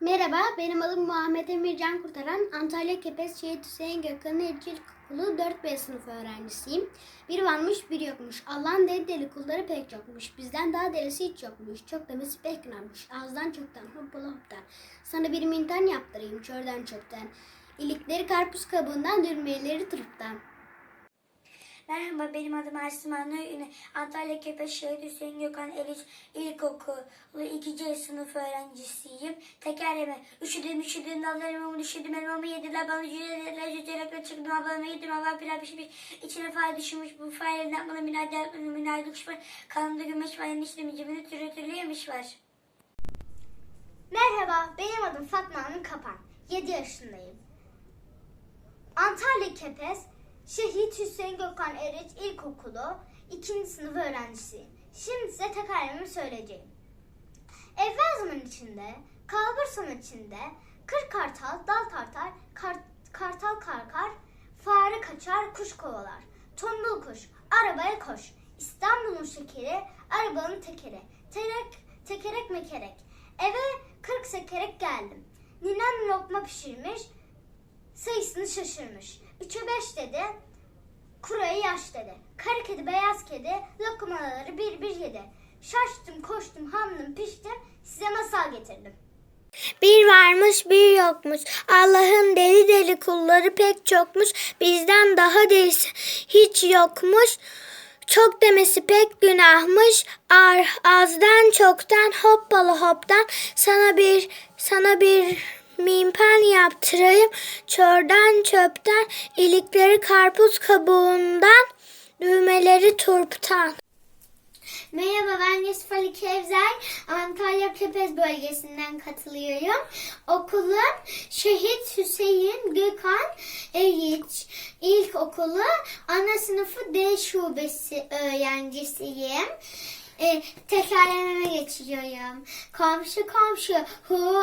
Merhaba, benim adım Muhammed Emir Can Kurtaran. Antalya Kepez Şehit Hüseyin Gökhan Ercil Okulu 4B sınıfı öğrencisiyim. Bir varmış bir yokmuş. Allah'ın deli deli kulları pek çokmuş. Bizden daha delisi hiç yokmuş. Çok demesi pek günahmış. Ağızdan çoktan, hoppala hoptan. Sana bir mintan yaptırayım çölden çöpten. İlikleri karpuz kabuğundan, dürmeleri tırıptan. Merhaba benim adım Ersiman Nöyüne. Antalya Kepeş Şehit Hüseyin Gökhan Eriç İlkokulu 2. sınıf öğrencisiyim. Tekerleme. Üşüdüm üşüdüm dallarımı düşürdüm elmamı yediler bana cücelerler cücelerle çıktım ablamı yedim ablam pilav pişmiş. İçine fare düşmüş bu fareden bana minayda minayda kuş var. Kanımda gümeş var eniştemin cebinde türlü türlü yemiş var. Merhaba, benim adım Fatma Hanım Kapan. 7 yaşındayım. Antalya Kepez, Şehit Hüseyin Gökhan Eriç İlkokulu 2. sınıf öğrencisiyim. Şimdi size tekerlememi söyleyeceğim. Evvel zaman içinde, kalbur son içinde, kır kartal, dal tartar, kar, kartal karkar, fare kaçar, kuş kovalar. Tombul kuş, arabaya koş. İstanbul'un şekeri, arabanın tekeri. Terek, tekerek mekerek. Eve kırk sekerek geldim. Ninem lokma pişirmiş, sayısını şaşırmış. Üçe beş dedi, kuraya yaş dedi. Kara kedi, beyaz kedi, lokmaları bir bir yedi. Şaştım, koştum, hamdım, piştim, size masal getirdim. Bir varmış bir yokmuş. Allah'ın deli deli kulları pek çokmuş. Bizden daha delisi hiç yokmuş. Çok demesi pek günahmış. Ar, azdan çoktan hoppala hoptan sana bir sana bir mimpen yaptırayım. Çörden çöpten ilikleri karpuz kabuğundan düğmeleri turptan. Merhaba ben Yusuf Ali Kevzer. Antalya Kepez bölgesinden katılıyorum. Okulum Şehit Hüseyin Gökhan Eriç İlkokulu ana sınıfı D şubesi öğrencisiyim. E, tekerlememe geçiyorum. Komşu komşu hu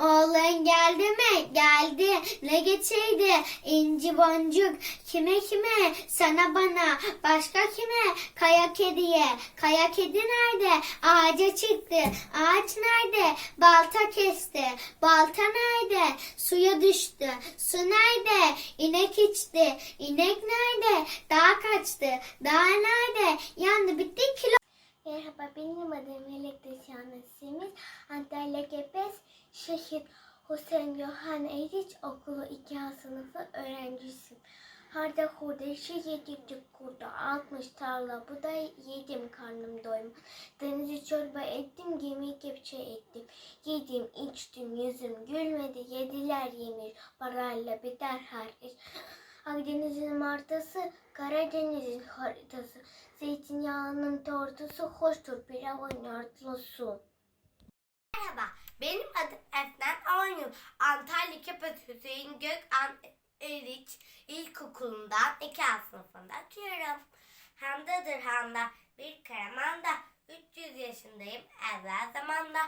Oğlun geldi mi? Geldi. Ne getirdi? İnci boncuk. Kime kime? Sana bana. Başka kime? Kaya kediye. Kaya kedi nerede? Ağaca çıktı. Ağaç nerede? Balta kesti. Balta nerede? Suya düştü. Su nerede? İnek içti. İnek nerede? Dağ kaçtı. Dağ nerede? Yandı bitti kilo. Merhaba benim adım Melek Deşanesi'miz. Antalya Kepez Şehit Hüseyin Yohan Eriç Okulu 2 sınıfı öğrencisiyim. Harda hurda şehit yedik kurda altmış tarla bu da yedim karnım doyma. Denizi çorba ettim gemi kepçe ettim. Yedim içtim yüzüm gülmedi yediler yemiş parayla biter her iş. Akdeniz'in martısı, Karadeniz'in haritası. Zeytinyağının tortusu, hoştur pilavın yartılı su. Merhaba, benim adım Efnan Avanyum. Antalya Kepez Hüseyin Gökhan Eriç İlkokulu'ndan 2 A sınıfında atıyorum. Handadır handa bir karamanda. 300 yaşındayım evvel zamanda.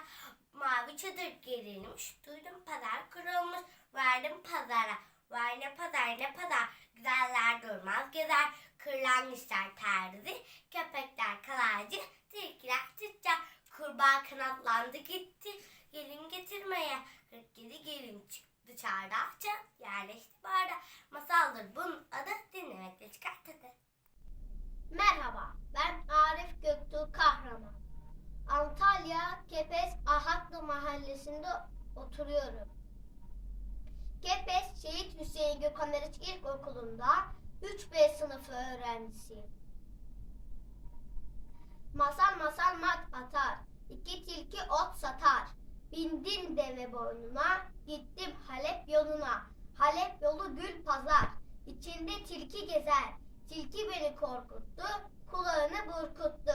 Mavi çadır gerilmiş. Duydum pazar kurulmuş. Verdim pazara. Vay ne pazar ne pazar. Güzeller durmaz gezer. Kırlanmışlar terzi. Köpekler kalaycı. Tilkiler tüccar. Kurbağa kanatlandı gitti. Gelin getirmeye. 47 gelin çıktı çardağa. Yerleşti barda. Masaldır bunun adı. Dinlemekle çıkar tadı. Merhaba, ben Arif Göktuğ Kahraman. Antalya Kepez Ahatlı Mahallesi'nde oturuyorum. Kepez Şehit Hüseyin Gökhan Eriç İlkokulu'nda 3B sınıfı öğrencisiyim. Masal masal mat atar, iki tilki ot satar. Bindim deve boynuna, gittim Halep yoluna. Halep yolu gül pazar, içinde tilki gezer. Tilki beni korkuttu, kulağını burkuttu.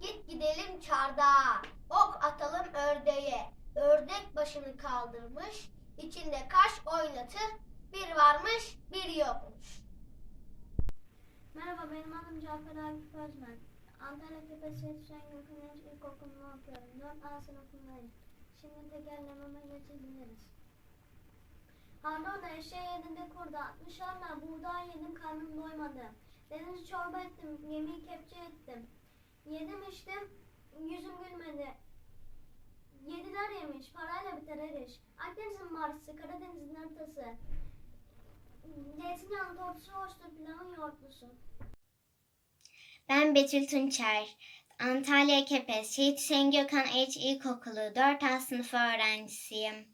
Git gidelim çardağa, ok atalım ördeğe. Ördek başını kaldırmış, içinde kaş oynatır. Bir varmış, bir yokmuş. Merhaba benim adım Cafer Akif Özmen. Antalya Kepesi Hüseyin Gökhan İlkokulu'nu okuyorum. 4 A sınıfındayım. Şimdi tekerlememe geçebiliriz. Harda eşeğe yedinde kurda, 60 arla buğday yedim karnım doymadı. Deniz çorba ettim, yemeği kepçe ettim. Yedim içtim, yüzüm gülmedi. Yediler Ender Eriş. Akdeniz'in Martısı, Karadeniz'in haritası. Zeytinyağlı doğrusu hoştur, pilavın yoğurtlusu. Ben Betül Tunçer. Antalya Kepez, Şehit Hüseyin Gökhan Eriç İlkokulu 4 A sınıfı öğrencisiyim.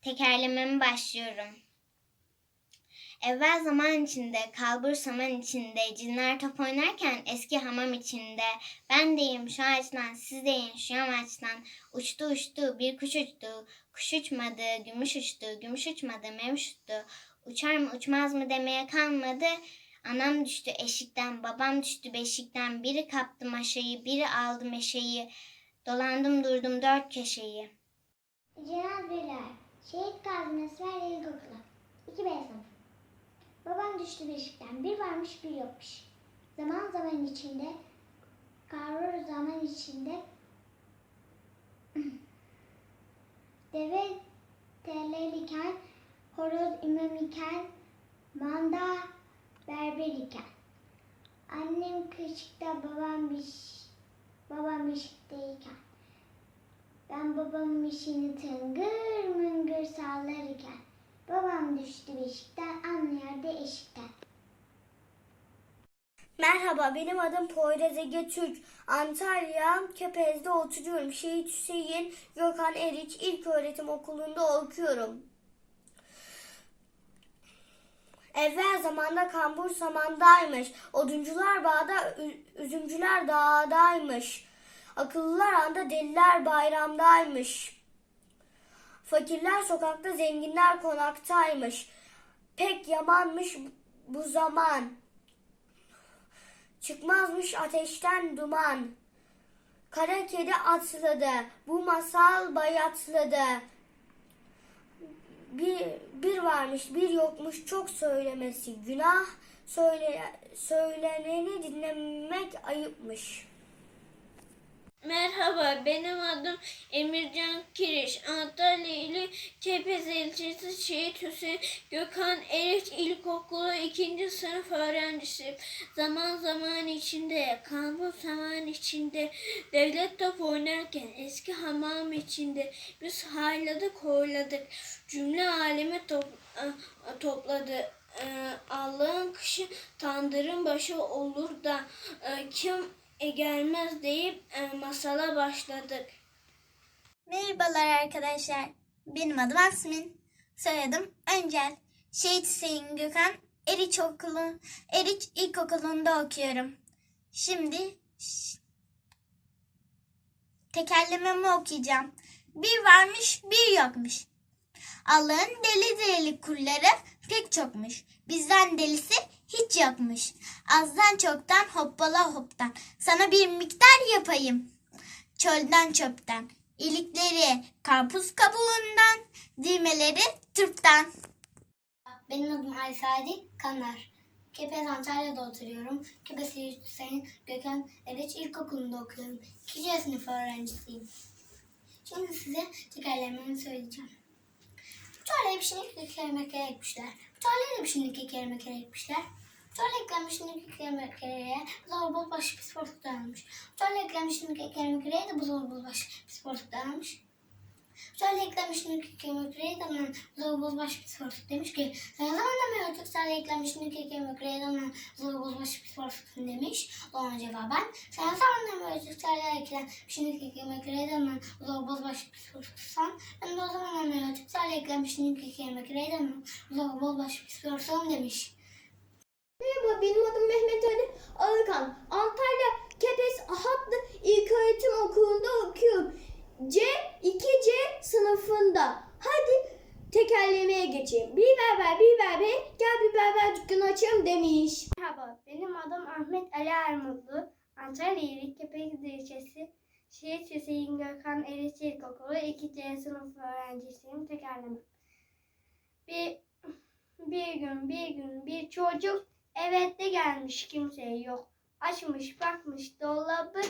Tekerlememe başlıyorum. Evvel zaman içinde, kalbur saman içinde, cinler top oynarken eski hamam içinde. Ben deyim şu ağaçtan, siz deyin şu yamaçtan. Uçtu uçtu, bir kuş uçtu. Kuş uçmadı, gümüş uçtu, gümüş uçmadı, memiş uçtu. Uçar mı uçmaz mı demeye kalmadı. Anam düştü eşikten, babam düştü beşikten. Biri kaptı maşayı, biri aldı meşeyi. Dolandım durdum dört köşeyi. Cenab Birler, Şehit Gazi Nesmer İlkokulu. 2 B sınıfı. Babam düştü beşikten, bir varmış bir yokmuş. Zaman zaman içinde, kavrur zaman içinde, deve telel iken, horoz imam iken, manda berber iken. Annem kışıkta, babam biş, babam beşikteyken. Ben babamın işini tıngır mıngır sallarken babam düştü beşikten anlıyordu eşikten. Merhaba, benim adım Poyraz Ege Türk. Antalya, Kepez'de oturuyorum. Şehit Hüseyin Gökhan Eriç İlköğretim Okulu'nda okuyorum. Evvel zamanda kambur samandaymış. Oduncular bağda, üzümcüler dağdaymış. Akıllılar anda deliler bayramdaymış. Fakirler sokakta, zenginler konaktaymış. Pek yamanmış bu zaman. Çıkmazmış ateşten duman. Kara kedi atladı, bu masal bayatladı. Bir, bir varmış, bir yokmuş çok söylemesi günah. Söyle, söyleneni dinlemek ayıpmış. Merhaba, benim adım Emircan Kiriş. Antalya ili Kepez ilçesi Şehit Hüseyin Gökhan Eriç İlkokulu 2. sınıf öğrencisiyim. Zaman zaman içinde, kambur zaman içinde, devlet top oynarken eski hamam içinde biz hayladık horladık. Cümle alemi top, e, topladı. E, Allah'ın kışı tandırın başı olur da e, kim e, gelmez deyip e, masala başladık. Merhabalar arkadaşlar. Benim adım Asmin. Soyadım Öncel. Şehit Hüseyin Gökhan Eriç Okulu, Eriç İlkokulu'nda okuyorum. Şimdi tekerlememi okuyacağım. Bir varmış bir yokmuş. Allah'ın deli deli kulları pek çokmuş. Bizden delisi hiç yokmuş. Azdan çoktan hoppala hoptan. Sana bir miktar yapayım. Çölden çöpten. İlikleri karpuz kabuğundan. Düğmeleri tırptan. Benim adım Aysadi Kanar. Kepez Antalya'da oturuyorum. Kepez Hüseyin Gökhan Eriç İlkokulu'nda okuyorum. 2. sınıf öğrencisiyim. Şimdi size tekerlememi söyleyeceğim. Tarlaya bir şimdilik iki kere bir şimdilik iki kere mekere ekmişler. Bu tarlaya eklenmiş şimdilik iki kere mekereye bu zorbol başı portuk dayanmış. Tarlaya eklenmiş şimdilik iki kere mekereye de bu zorbol başı portuk dayanmış. Şöyle eklenmiş nükleik kemikleri zaman zorbol baş psikolojik demiş ki sen zaman da mı ötük şöyle eklenmiş nükleik kemikleri zaman zorbol baş psikolojik demiş. Ona cevaben sen zaman da mı ötük şöyle eklenmiş nükleik kemikleri zaman zorbol baş psikolojik ben de o zaman da mı ötük şöyle eklenmiş nükleik kemikleri zaman zorbol baş psikolojik demiş. Merhaba benim adım Mehmet Ali Ağırkan. Antalya Kepez Ahatlı İlköğretim Okulu'nda okuyorum. C 2C sınıfında. Hadi tekerlemeye geçeyim. Bir berber bir berber gel bir berber dükkanı açalım demiş. Merhaba, benim adım Ahmet Ali Ermutlu. Antalya İlik Kepez ilçesi Şehit Hüseyin Gökhan Eriç İlkokulu 2C sınıf öğrencisiyim. Tekerleme. Bir, bir gün bir gün bir çocuk evet de gelmiş kimseye yok. Açmış bakmış dolabı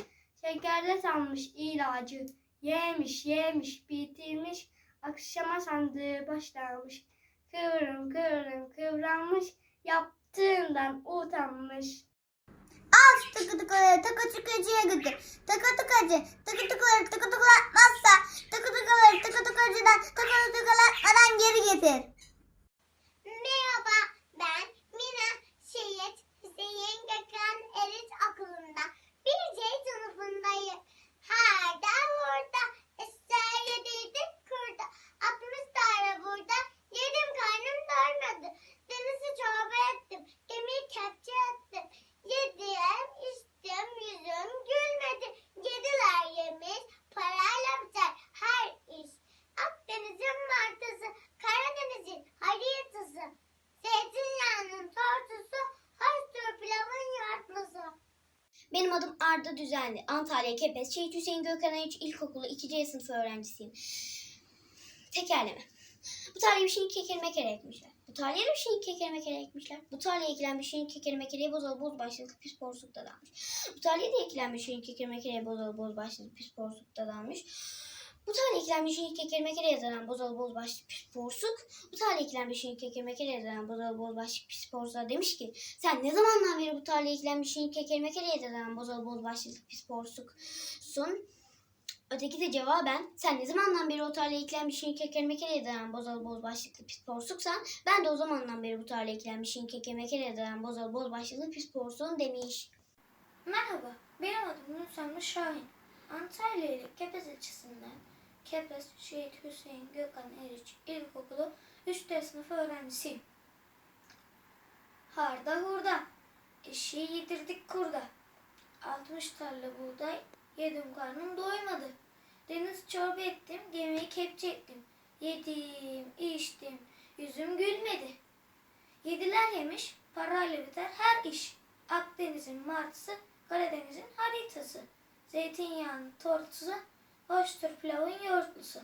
şekerle sanmış ilacı. Yemiş yemiş bitirmiş akşama sandığı başlamış. Kıvrım kıvrım kıvranmış yaptığından utanmış. Al tıkı tıkıları takı çıkıcıya götür. Takı tıkıcı takı tıkıları tıkı tıkılatmazsa takı tıkıları tıkı tıkıcıdan takı tıkılatmadan geri getir. Arda Düzenli. Antalya Kepez. Şehit Hüseyin Gökhan Ayıç İlkokulu 2C sınıfı öğrencisiyim. Tekerleme. Bu tarihe bir şeyin kekeri mekere ekmişler. Bu tarihe bir şeyin kekeri mekere ekmişler. Bu tarihe ekilen bir şeyin kekeri mekereye bozalı boz başlıklı pis porsukta dalmış. Bu tarihe de ekilen bir şeyin kekeri mekereye bozalı boz başlıklı pis porsukta dalmış. Bu tarihe ekilen bir şeyin kekeri mekere yazaran bozalı boz başlıklı pis porsuk. Bu tarihe ekilen bir şeyin kekeri mekere yazaran bozalı boz başlıklı pis porsuğa demiş ki sen ne zamandan beri bu tarihe ekilen bir şeyin kekeri mekere yazaran bozalı boz başlıklı pis porsuksun? Öteki de cevaben sen ne zamandan beri o tarlaya ekilen bir şeyin kekere mekere eden bozalı boz başlıklı pis porsuksan ben de o zamandan beri bu tarlaya ekilen bir şeyin kekere mekere eden bozalı boz başlıklı pis porsuğun demiş. Merhaba, benim adım Nusanlı Şahin. Antalya ile Kepez ilçesinden Kepez Şehit Hüseyin Gökhan Eriç İlkokulu 3D sınıfı öğrencisiyim. Harda hurda, eşeği yedirdik kurda. 60 tarla buğday, yedim karnım doymadı. Deniz çorba ettim, gemiyi kepçe ettim. Yedim, içtim, yüzüm gülmedi. Yediler yemiş, parayla biter her iş. Akdeniz'in martısı, Karadeniz'in haritası. Zeytinyağının tortusu, hoştur pilavın yoğurtlusu.